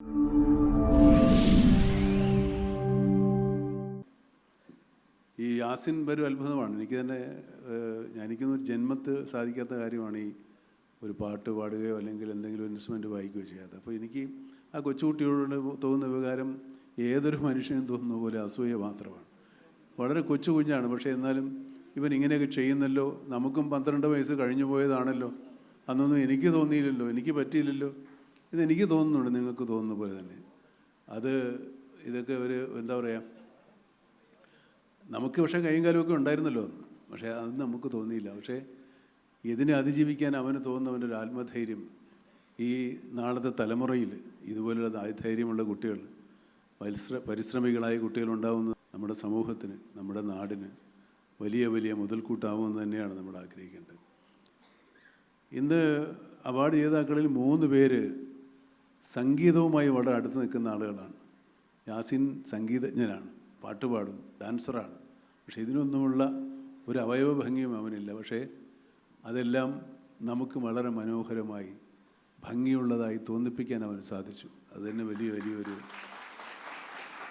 ഈ യാസിൻ ഒരു അത്ഭുതമാണ്. എനിക്ക് തന്നെ ഏഹ്, ഞാൻ- എനിക്കൊന്നും ജന്മത്ത് സാധിക്കാത്ത കാര്യമാണ് ഈ ഒരു പാട്ട് പാടുകയോ അല്ലെങ്കിൽ എന്തെങ്കിലും ഇൻസ്ട്രുമെന്റ് വായിക്കുകയോ ചെയ്യാത്ത അപ്പോൾ എനിക്ക് ആ കൊച്ചുകുട്ടിയോട് തോന്നുന്ന വികാരം ഏതൊരു മനുഷ്യനും തോന്നുന്ന പോലെ അസൂയ മാത്രമാണ്. വളരെ കൊച്ചു കുഞ്ഞാണ്. പക്ഷേ എന്നാലും ഇവൻ ഇങ്ങനെയൊക്കെ ചെയ്യുന്നല്ലോ. നമുക്കും പന്ത്രണ്ട് വയസ്സ് കഴിഞ്ഞു പോയതാണല്ലോ. അന്നൊന്നും എനിക്ക് തോന്നിയില്ലല്ലോ. എനിക്ക് പറ്റിയില്ലല്ലോ. ഇതെനിക്ക് തോന്നുന്നുണ്ട് നിങ്ങൾക്ക് തോന്നുന്ന പോലെ തന്നെ. അത് ഇതൊക്കെ ഒരു എന്താ പറയുക നമുക്ക് പക്ഷേ കൈയും കാലുമൊക്കെ ഉണ്ടായിരുന്നല്ലോ പക്ഷേ അത് നമുക്ക് തോന്നിയില്ല. പക്ഷേ ഇതിനെ അതിജീവിക്കാൻ അവന് തോന്നുന്നവന്റെ ഒരു ആത്മധൈര്യം ഈ നാളത്തെ തലമുറയിൽ ഇതുപോലുള്ള ധൈര്യമുള്ള കുട്ടികൾ പരിശ്ര പരിശ്രമികളായ കുട്ടികളുണ്ടാവുന്ന നമ്മുടെ സമൂഹത്തിന് നമ്മുടെ നാടിന് വലിയ വലിയ മുതൽക്കൂട്ടാവുമെന്ന് തന്നെയാണ് നമ്മൾ ആഗ്രഹിക്കേണ്ടത്. ഇന്ന് അവാർഡ് ജേതാക്കളിൽ മൂന്ന് പേര് സംഗീതവുമായി വളരെ അടുത്ത് നിൽക്കുന്ന ആളുകളാണ്. യാസിൻ സംഗീതജ്ഞനാണ് പാട്ടുപാടും ഡാൻസറാണ്. പക്ഷേ ഇതിനൊന്നുമുള്ള ഒരു അവയവ ഭംഗിയും അവനില്ല. പക്ഷേ അതെല്ലാം നമുക്ക് വളരെ മനോഹരമായി ഭംഗിയുള്ളതായി തോന്നിപ്പിക്കാൻ അവന് സാധിച്ചു. അത് തന്നെ വലിയ വലിയൊരു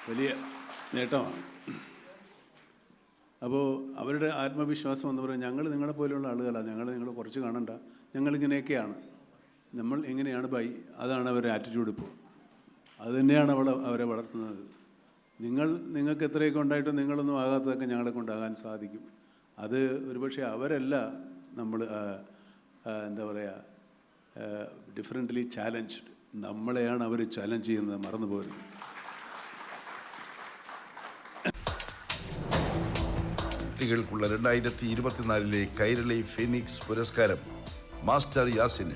വലിയ നേട്ടമാണ്. അപ്പോൾ അവരുടെ ആത്മവിശ്വാസം എന്ന് പറയുന്നത് ഞങ്ങൾ നിങ്ങളെ പോലെയുള്ള ആളുകളാണ് ഞങ്ങൾ നിങ്ങളെ കുറച്ച് കാണണ്ട. ഞങ്ങളിങ്ങനെയൊക്കെയാണ് നമ്മൾ എങ്ങനെയാണ് ബൈ അതാണ് അവരുടെ ആറ്റിറ്റ്യൂഡ് ഇപ്പോൾ. അത് തന്നെയാണ് അവളെ അവരെ വളർത്തുന്നത്. നിങ്ങൾ നിങ്ങൾക്ക് എത്രയൊക്കെ ഉണ്ടായിട്ടും നിങ്ങളൊന്നും ആകാത്തതൊക്കെ ഞങ്ങളെ കൊണ്ടാകാൻ സാധിക്കും. അത് ഒരുപക്ഷെ അവരല്ല നമ്മൾ എന്താ പറയുക ഡിഫറെന്റ്ലി ചാലഞ്ച്ഡ് നമ്മളെയാണ് അവർ ചാലഞ്ച് ചെയ്യുന്നത് മറന്നു പോയത് കുട്ടികൾക്കുള്ള രണ്ടായിരത്തി ഇരുപത്തിനാലിലെ കൈരളി ഫിനിക്സ് പുരസ്കാരം മാസ്റ്റർ യാസിന്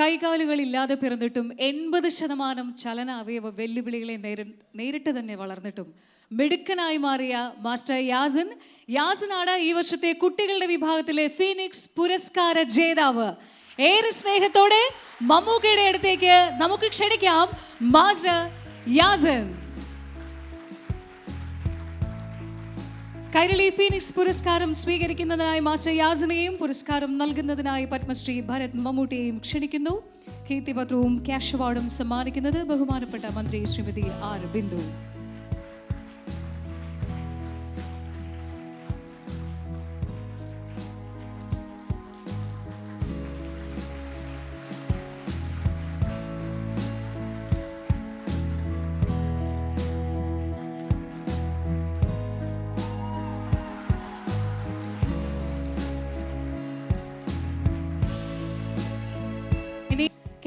കൈകാലുകളില്ലാതെ പിറന്നിട്ടും എൺപത് ശതമാനം ചലന അവയവ വെല്ലുവിളികളെ നേരി- നേരിട്ട് തന്നെ വളർന്നിട്ടും മിടുക്കനായി മാറിയ മാസ്റ്റർ യാസിൻ. യാസിനാണ് ഈ വർഷത്തെ കുട്ടികളുടെ വിഭാഗത്തിലെ ഫീനിക്സ് പുരസ്കാര ജേതാവ്. ഏറെ സ്നേഹത്തോടെ മമ്മൂക്കയുടെ അടുത്തേക്ക് നമുക്ക് ക്ഷണിക്കാം മാസ്റ്റർ യാസൻ. കൈരളി ഫീനിക്സ് പുരസ്കാരം സ്വീകരിക്കുന്നതിനായി മാസ്റ്റർ യാസിനെയും പുരസ്കാരം നൽകുന്നതിനായി പത്മശ്രീ ഭരത് മമ്മൂട്ടിയെയും ക്ഷണിക്കുന്നു. കീർത്തിപത്രവും ക്യാഷ് അവാർഡും സമ്മാനിക്കുന്നത് ബഹുമാനപ്പെട്ട മന്ത്രി Shrimati R Bindu.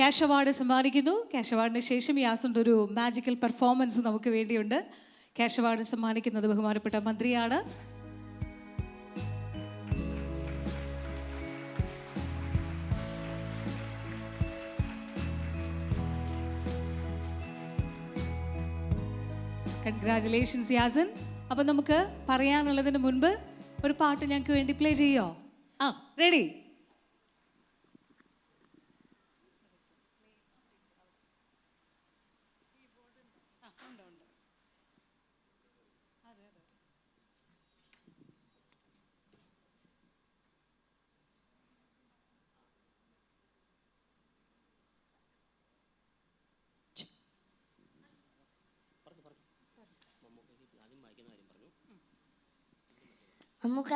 Cash award സമ്മാനിക്കുന്നു. Cash അവാർഡിന് ശേഷം യാസിന്റെ ഒരു മാജിക്കൽ പെർഫോമൻസ് നമുക്ക് വേണ്ടിയുണ്ട്. ക്യാഷ് അവാർഡ് സമ്മാനിക്കുന്നത് ബഹുമാനപ്പെട്ട മന്ത്രിയാണ്. കൺഗ്രാചുലേഷൻസ് യാസൻ അപ്പം നമുക്ക് പറയാനുള്ളതിന് മുൻപ് ഒരു പാട്ട് ഞങ്ങൾക്ക് വേണ്ടി പ്ലേ ചെയ്യോ? ആ റെഡി അമ്മുക്ക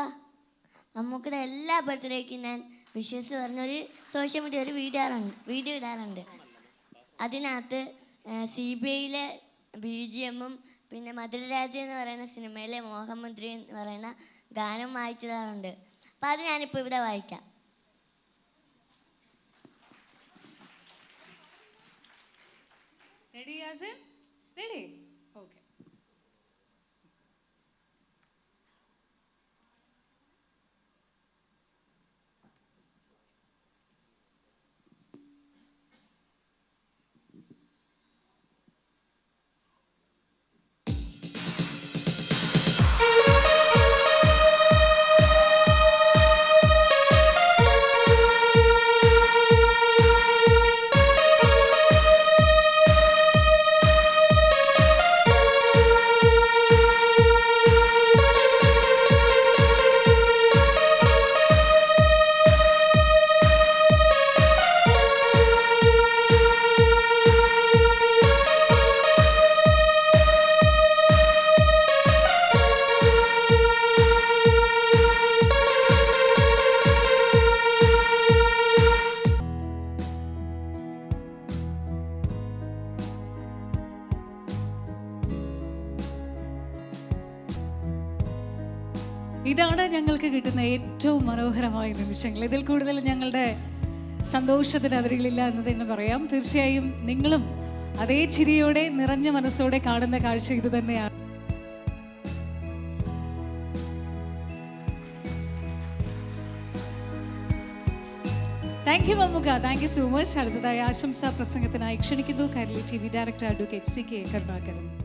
അമ്മുക്കയുടെ എല്ലാ ബർത്ത്ഡേക്കും ഞാൻ വിഷസ് പറഞ്ഞൊരു സോഷ്യൽ മീഡിയ ഒരു വീഡിയോ ഇടാറുണ്ട് വീഡിയോ ഇടാറുണ്ട്. അതിനകത്ത് സി ബി ഐയിലെ ബി ജി എമ്മും പിന്നെ മധുരരാജ എന്ന് പറയുന്ന സിനിമയിലെ മോഹമുദ്രി എന്ന് പറയുന്ന ഗാനം വായിച്ചതാറുണ്ട്. അപ്പം അത് ഞാനിപ്പോൾ ഇവിടെ വായിക്കാം. റെഡി യാസൻ റെഡി ഓക്കെ ും ഇതാണ് ഞങ്ങൾക്ക് കിട്ടുന്ന ഏറ്റവും മനോഹരമായ നിമിഷങ്ങൾ. ഇതിൽ കൂടുതൽ ഞങ്ങളുടെ സന്തോഷത്തിന് അതിരുകളില്ല എന്ന് തന്നെ പറയാം. തീർച്ചയായും നിങ്ങളും അതേ ചിരിയോടെ നിറഞ്ഞ മനസ്സോടെ കാണുന്ന കാഴ്ച ഇത് തന്നെയാണ്. Thank you Mammukka thank you so much അടുത്തതായി ആശംസാ പ്രസംഗത്തിനായി ക്ഷണിക്കുന്നു. Kairali T V director advocate C K Karunakaran.